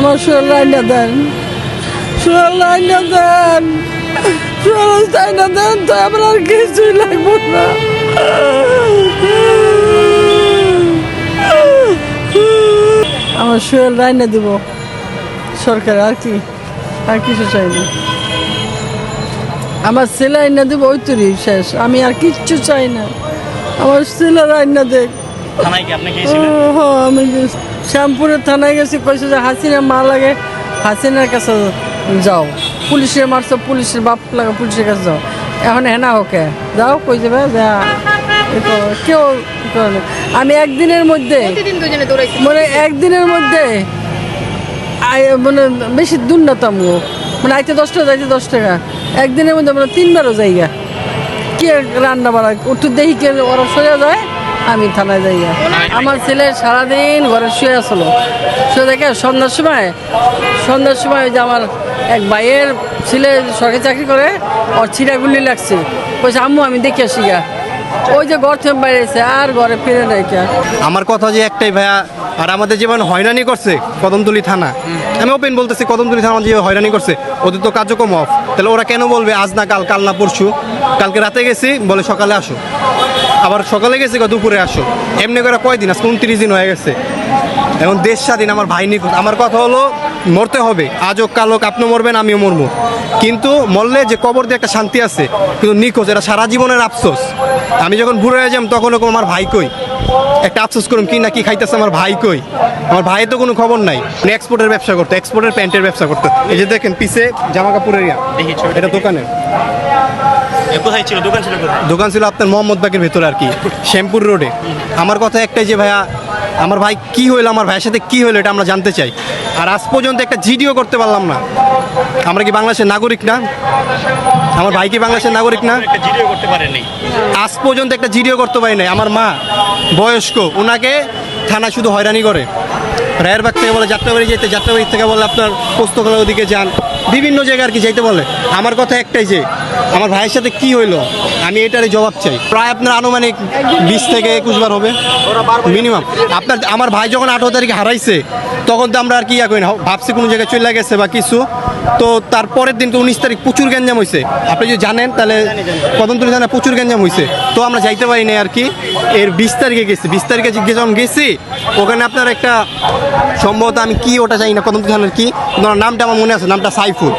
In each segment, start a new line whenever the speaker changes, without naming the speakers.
আমার শোল রান্না দেন। শোল রান্না দেন। শোল রান্না দেন তো আমার আর কিছুই লাগবে না। আমার শোল রান্না দিব। সরকার আর কি আর কিছু চাই না আমার ছেলে রান্না দিব ওই তুরি শেষ। আমি আর কিচ্ছু চাই না। আমার ছেলে রান্না দেখ।
থানায় কি আপনি গিয়েছিলেন
ও, হ, আমি। শ্যামপুরের থানায় গেছি কইছে যে হাসিনা মা লাগে হাসিনার কাছে যাও। পুলিশের মারছো পুলিশের বাপ লাগে পুলিশের কাছে যাও। এখন হেনা হোকে? যাও কই যাবে? যা। কেউ। আমি একদিনের মধ্যে মানে একদিনের মধ্যে আই- মানে বেশি দূর না তাম মানে আইতে দশ টাকা যাইতে দশ টাকা। একদিনের মধ্যে মানে তিনবারও যাইগা। কে রান্না বাড়া একটু দেখি কে ওরা সোজা যায় আমি থানায় যাইয়া আমার ছেলে সারাদিন ঘরে শুয়ে আসলো। শুয়ে দেখে সন্ধ্যার সময় সন্ধ্যার সময় ওই যে আমার এক ভাইয়ের ছেলে সরকারি চাকরি করে ওর ছিঁড়াগুলি লাগছে। বলছে আম্মু আমি দেখে আসি গা। ওই যে ঘর থেকে বাইরেছে আর ঘরে ফিরে নাই কে
আমার কথা যে একটাই ভাইয়া আর আমাদের যেমন হয়রানি করছে কদমতলি থানা। আমি ওপেন বলতেছি কদমতলি থানা যে হয়রানি করছে ওদের তো কার্যক্রম অফ তাহলে ওরা কেন বলবে আজ না কাল কাল না পরশু? কালকে রাতে গেছি বলে সকালে আসো। আবার সকালে গেছে দুপুরে আসো। এমনি করে কয়দিন? আজকে উনত্রিশ দিন হয়ে গেছে। এখন দেশ স্বাধীন আমার ভাই নিখোঁজ আমার কথা হলো মরতে হবে। আজ হোক কাল হোক আপনিও মরবেন আমিও মরবো। কিন্তু মরলে যে কবর দিয়ে একটা শান্তি আছে কিন্তু নিখোঁজ এটা সারা জীবনের আফসোস। আমি যখন বুড়ো হয়ে যাম তখন ওরকম আমার ভাই কই? একটা আফসোস করুন কি না কি খাইতেছে আমার ভাই কই? আমার ভাইয়ের তো কোনো খবর নাই। উনি এক্সপোর্টের ব্যবসা করতো এক্সপোর্টের প্যান্টের ব্যবসা করতো। এই যে দেখেন পিছে জামা কাপড়ের এটা দোকানের।
কোথায় ছিল? দোকান ছিল কোথায়?
দোকান ছিল আপনার মোহাম্মদ বাগের ভেতরে আর কি শ্যামপুর রোডে। আমার কথা একটাই যে ভাইয়া আমার ভাই কি হইল আমার ভাইয়ের সাথে কি হইল এটা আমরা জানতে চাই। আর আজ পর্যন্ত একটা জিডিও করতে পারলাম না। আমরা কি বাংলাদেশের নাগরিক না? আমার ভাই কি বাংলাদেশের নাগরিক না?
জিডিও করতে পারেনি
আজ পর্যন্ত একটা জিডিও করতে পারি নাই। আমার মা বয়স্ক ওনাকে থানা শুধু হয়রানি করে। রায়েরবাগ থেকে বলে যাত্রাবাড়ি যেতে যাত্রাবাড়ি থেকে বলে আপনার পোস্তকলার ওদিকে যান। বিভিন্ন জায়গায় আর কি যাইতে বলে। আমার কথা একটাই যে, আমার ভাইয়ের সাথে কি হইল, আমি এটারই জবাব চাই। প্রায় আপনার আনুমানিক বিশ থেকে একুশ বার হবে, মিনিমাম। আপনার, আমার ভাই যখন আঠারো তারিখে হারাইছে, তখন তো আমরা আর কি ইয়া করি না, ভাবছি কোনো জায়গায় চলে গেছে বা কিছু। তো তারপরের দিন তো উনিশ তারিখ প্রচুর গ্যাঞ্জাম হয়েছে আপনি যদি জানেন, তাহলে কদমতলি থানায় প্রচুর গ্যাঞ্জাম হয়েছে তো আমরা যাইতে পারি নাই আর কি। এর বিশ তারিখে গেছি। বিশ তারিখে যখন গেছি ওখানে আপনার একটা সম্ভবত আমি কি ওটা চাই না কদম কি? ওনার নামটা আমার মনে আছে, নামটা সাইফুল।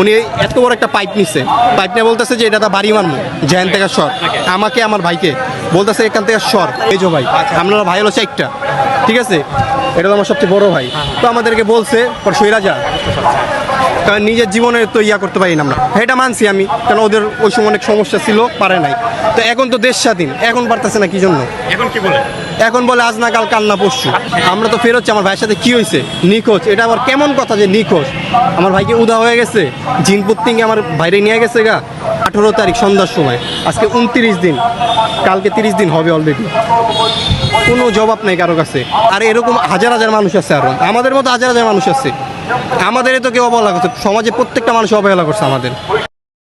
উনি এত বড় একটা পাইপ নিচ্ছে পাইপ নিয়ে বলতেছে যে এটা তো বাড়ি মারমু, জেহান থেকে সর। আমাকে, আমার ভাইকে বলতেছে এখান থেকে সর। এই যে ভাই, আপনারা ভাই হলো একটা ঠিক আছে? এটা তো আমার সবচেয়ে বড় ভাই। তো আমাদেরকে বলছে, পর সইরা যা। কারণ নিজের জীবনে তো ইয়া করতে পারি না আমরা। এটা মানছি আমি কারণ ওদের ওই সময় অনেক সমস্যা ছিল পারে নাই। তো এখন তো দেশ স্বাধীন এখন পারতেছে না কি জন্য?
এখন কি বলে?
এখন বলে আজ না কাল কাল না পরশু। আমরা তো ফেরোচ্ছি আমার ভাইয়ের সাথে কি হয়েছে? নিখোঁজ। এটা আবার কেমন কথা যে নিখোঁজ? আমার ভাইকে উদা হয়ে গেছে জিনপুর থেকে আমার বাইরে নিয়ে গেছে গা আঠেরো তারিখ সন্ধ্যার সময়। আজকে উনত্রিশ দিন কালকে তিরিশ দিন হবে অলরেডি কোনো জবাব নেই কারও কাছে। আর এরকম হাজার হাজার মানুষ আছে আরও। আমাদের মতো হাজার হাজার মানুষ আছে। আমাদের তো কেউ অবহেলা করছে। সমাজে প্রত্যেকটা মানুষ অবহেলা করছে আমাদের।